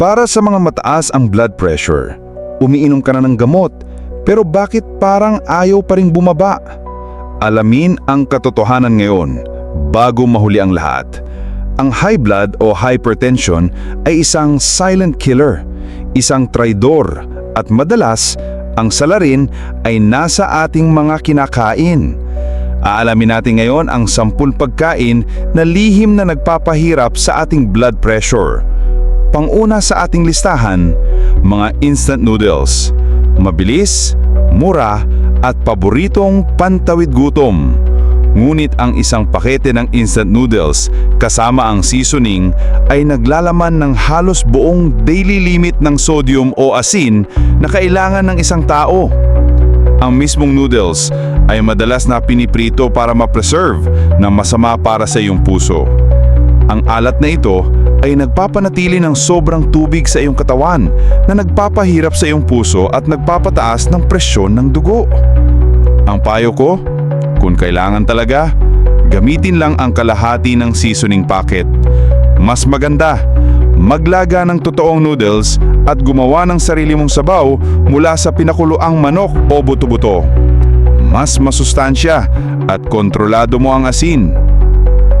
Para sa mga mataas ang blood pressure, umiinom ka na ng gamot, pero bakit parang ayaw pa rin bumaba? Alamin ang katotohanan ngayon bago mahuli ang lahat. Ang high blood o hypertension ay isang silent killer, isang traidor at madalas ang salarin ay nasa ating mga kinakain. Aalamin natin ngayon ang sampul pagkain na lihim na nagpapahirap sa ating blood pressure. Panguna sa ating listahan, mga instant noodles. Mabilis, mura, at paboritong pantawid gutom. Ngunit ang isang pakete ng instant noodles kasama ang seasoning ay naglalaman ng halos buong daily limit ng sodium o asin na kailangan ng isang tao. Ang mismong noodles ay madalas na piniprito para ma-preserve na masama para sa iyong puso. Ang alat na ito ay nagpapanatili ng sobrang tubig sa iyong katawan na nagpapahirap sa iyong puso at nagpapataas ng presyon ng dugo. Ang payo ko, kung kailangan talaga, gamitin lang ang kalahati ng seasoning packet. Mas maganda, maglaga ng totoong noodles at gumawa ng sarili mong sabaw mula sa pinakuloang manok o buto-buto. Mas masustansya at kontrolado mo ang asin.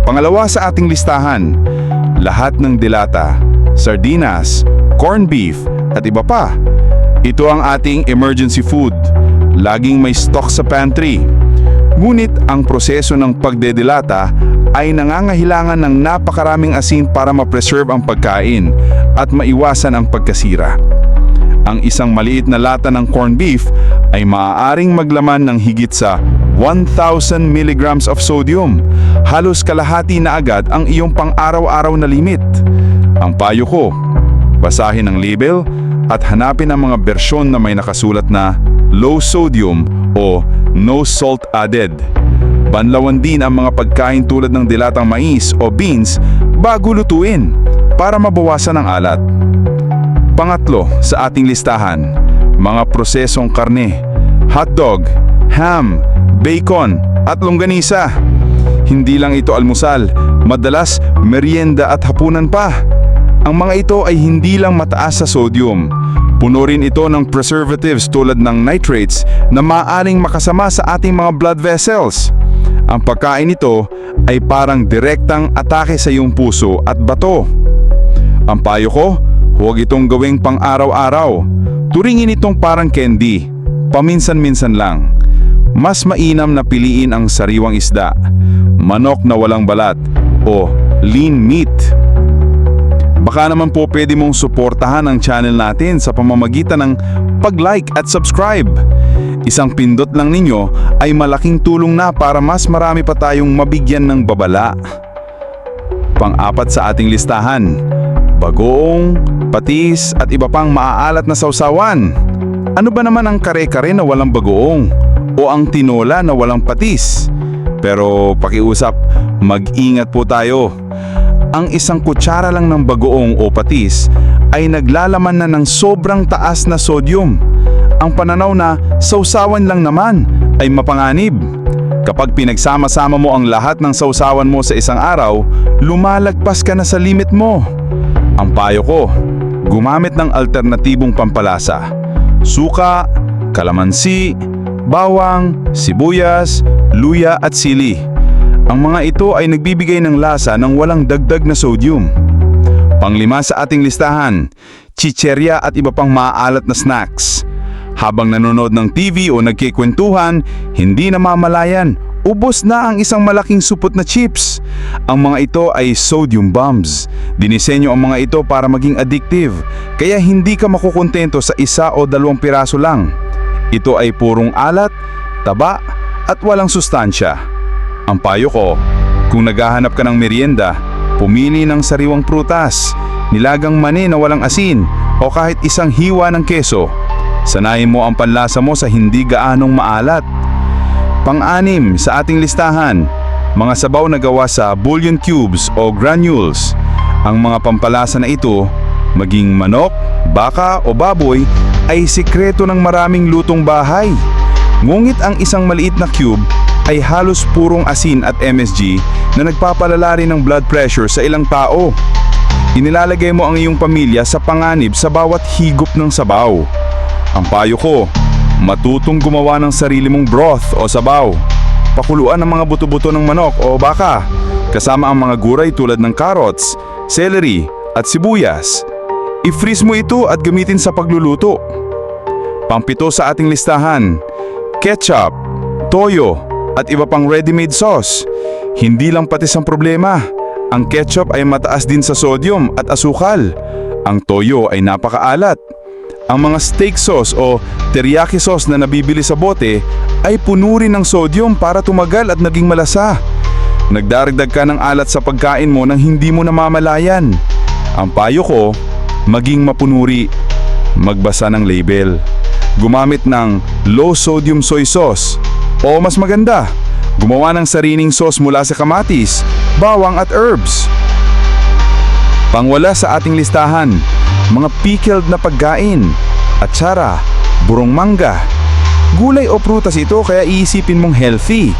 Pangalawa sa ating listahan, lahat ng dilata, sardinas, corned beef at iba pa. Ito ang ating emergency food. Laging may stock sa pantry. Ngunit ang proseso ng pagdedilata ay nangangailangan ng napakaraming asin para ma-preserve ang pagkain at maiwasan ang pagkasira. Ang isang maliit na lata ng corned beef ay maaaring maglaman ng higit sa 1,000 milligrams of sodium. Halos kalahati na agad ang iyong pang-araw-araw na limit. Ang payo ko, basahin ang label at hanapin ang mga bersyon na may nakasulat na low sodium o no salt added. Banlawan din ang mga pagkain tulad ng dilatang mais o beans bago lutuin para mabawasan ang alat. Pangatlo sa ating listahan, mga prosesong karne, hotdog, ham, bacon at longganisa. Hindi lang ito almusal, madalas merienda at hapunan pa. Ang mga ito ay hindi lang mataas sa sodium. Puno rin ito ng preservatives tulad ng nitrates na maaaring makasama sa ating mga blood vessels. Ang pagkain nito ay parang direktang atake sa iyong puso at bato. Ang payo ko, huwag itong gawing pang-araw-araw. Turingin itong parang candy, paminsan-minsan lang. Mas mainam na piliin ang sariwang isda, manok na walang balat, o lean meat. Baka naman po pwede mong suportahan ang channel natin sa pamamagitan ng pag-like at subscribe. Isang pindot lang ninyo ay malaking tulong na para mas marami pa tayong mabigyan ng babala. Pang-apat sa ating listahan, bagoong, patis at iba pang maaalat na sausawan. Ano ba naman ang kare-kare na walang bagoong o ang tinola na walang patis? Pero pakiusap, mag-ingat po tayo. Ang isang kutsara lang ng bagoong o patis ay naglalaman na ng sobrang taas na sodium. Ang pananaw na sausawan lang naman ay mapanganib. Kapag pinagsama-sama mo ang lahat ng sausawan mo sa isang araw, lumalagpas ka na sa limit mo. Ang payo ko, gumamit ng alternatibong pampalasa. Suka, kalamansi, bawang, sibuyas, luya at sili. Ang mga ito ay nagbibigay ng lasa ng walang dagdag na sodium. Panglima sa ating listahan, chicherya at iba pang maaalat na snacks. Habang nanonood ng TV o nagkikwentuhan, hindi namamalayan, ubos na ang isang malaking supot na chips. Ang mga ito ay sodium bombs. Dinisenyo ang mga ito para maging addictive, kaya hindi ka makukontento sa isa o dalawang piraso lang. Ito ay purong alat, taba at walang sustansya. Ang payo ko, kung naghahanap ka ng merienda, pumili ng sariwang prutas, nilagang mani na walang asin o kahit isang hiwa ng keso. Sanayin mo ang panlasa mo sa hindi gaanong maalat. Pang-anim sa ating listahan, mga sabaw na gawa sa bouillon cubes o granules. Ang mga pampalasa na ito, maging manok, baka o baboy, ay sikreto ng maraming lutong bahay. Ngunit ang isang maliit na cube ay halos purong asin at MSG na nagpapalala rin ng blood pressure sa ilang tao. inilalagay mo ang iyong pamilya sa panganib sa bawat higop ng sabaw. Ang payo ko, matutong gumawa ng sarili mong broth o sabaw. Pakuluan ang mga buto-buto ng manok o baka, kasama ang mga guray tulad ng carrots, celery at sibuyas. I-freeze mo ito at gamitin sa pagluluto. Pampito sa ating listahan, ketchup, toyo, at iba pang ready-made sauce. Hindi lang patis ang problema. Ang ketchup ay mataas din sa sodium at asukal. Ang toyo ay napakaalat. Ang mga steak sauce o teriyaki sauce na nabibili sa bote ay puno rin ng sodium para tumagal at naging malasa. Nagdaragdag ka ng alat sa pagkain mo nang hindi mo namamalayan. Ang payo ko, maging mapunuri. Magbasa ng label. Gumamit ng low sodium soy sauce. O mas maganda, gumawa ng sarining sauce mula sa kamatis, bawang at herbs. Pangwala sa ating listahan, mga pickled na pagkain, atsara, burong mangga. Gulay o prutas ito kaya iisipin mong healthy.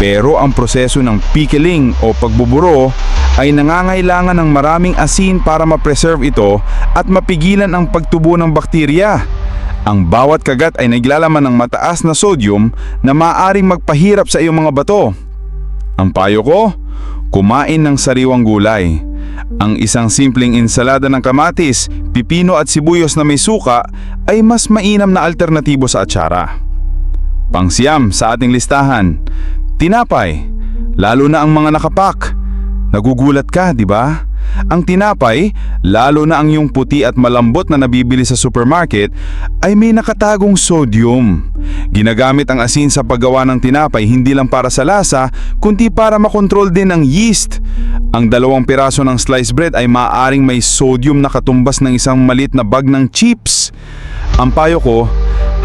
Pero ang proseso ng pickling o pagbuburo ay nangangailangan ng maraming asin para ma-preserve ito at mapigilan ang pagtubo ng bakterya. Ang bawat kagat ay naglalaman ng mataas na sodium na maaaring magpahirap sa iyong mga bato. Ang payo ko, kumain ng sariwang gulay. Ang isang simpleng ensalada ng kamatis, pipino at sibuyos na may suka ay mas mainam na alternatibo sa atsara. Pangsiyam sa ating listahan, tinapay, lalo na ang mga nakapak. Nagugulat ka, di ba? Ang tinapay, lalo na ang yung puti at malambot na nabibili sa supermarket, ay may nakatagong sodium. Ginagamit ang asin sa paggawa ng tinapay hindi lang para sa lasa, kundi para makontrol din ang yeast. Ang dalawang piraso ng sliced bread ay maaaring may sodium na katumbas ng isang malit na bag ng chips. Ang payo ko,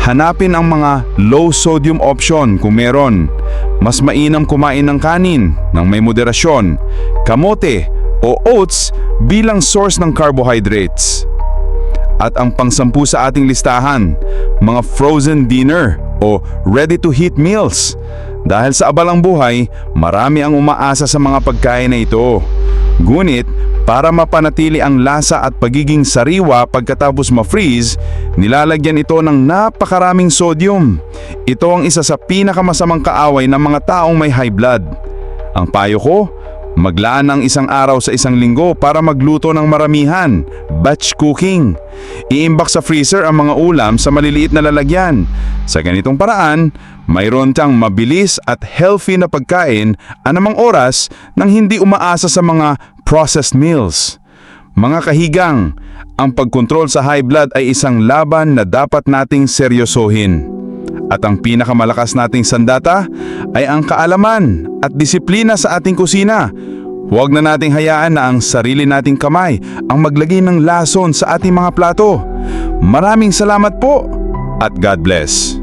hanapin ang mga low sodium option kung meron. Mas mainam kumain ng kanin ng may moderasyon, kamote o oats bilang source ng carbohydrates. At ang pangsampu sa ating listahan, mga frozen dinner o ready-to-heat meals. Dahil sa abalang buhay, marami ang umaasa sa mga pagkain na ito. Ngunit, para mapanatili ang lasa at pagiging sariwa pagkatapos ma-freeze, nilalagyan ito ng napakaraming sodium. Ito ang isa sa pinakamasamang kaaway ng mga taong may high blood. Ang payo ko, maglaan ng isang araw sa isang linggo para magluto ng maramihan, batch cooking. Iimbak sa freezer ang mga ulam sa maliliit na lalagyan. Sa ganitong paraan, mayroon kang mabilis at healthy na pagkain anamang oras nang hindi umaasa sa mga processed meals. Mga kahigang, ang pagkontrol sa high blood ay isang laban na dapat nating seryosohin. At ang pinakamalakas nating sandata ay ang kaalaman at disiplina sa ating kusina. Huwag na nating hayaan na ang sarili nating kamay ang maglagay ng lason sa ating mga plato. Maraming salamat po at God bless.